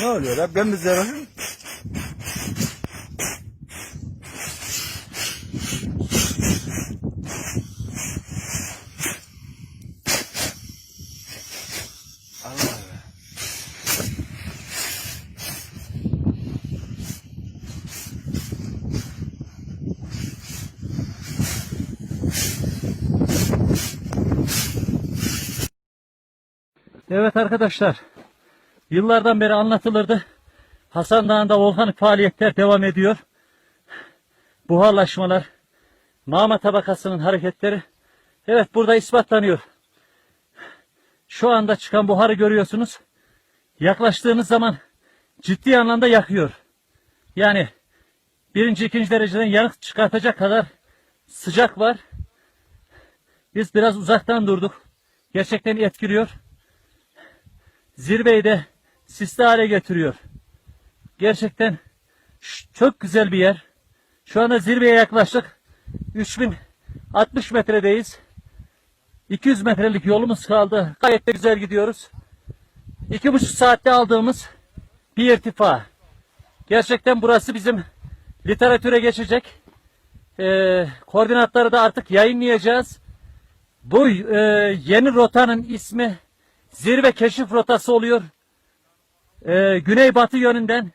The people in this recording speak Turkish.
Ne oluyor lan? Ben? Allah Allah. Evet arkadaşlar, yıllardan beri anlatılırdı. Hasan Dağı'nda volkanik faaliyetler devam ediyor. Buharlaşmalar, mağma tabakasının hareketleri. Evet burada ispatlanıyor. Şu anda çıkan buharı görüyorsunuz. Yaklaştığınız zaman ciddi anlamda yakıyor. Yani birinci, ikinci dereceden yanık çıkartacak kadar sıcak var. Biz biraz uzaktan durduk. Gerçekten etkiliyor zirveyi de sisli hale getiriyor. Gerçekten çok güzel bir yer. Şu anda zirveye yaklaştık. 3060 metredeyiz. 200 metrelik yolumuz kaldı. Gayet de güzel gidiyoruz. İki buçuk saatte aldığımız bir irtifa. Gerçekten burası bizim literatüre geçecek. Ee, koordinatları da artık yayınlayacağız. Bu e, yeni rotanın ismi zirve keşif rotası oluyor. Ee, güneybatı yönünden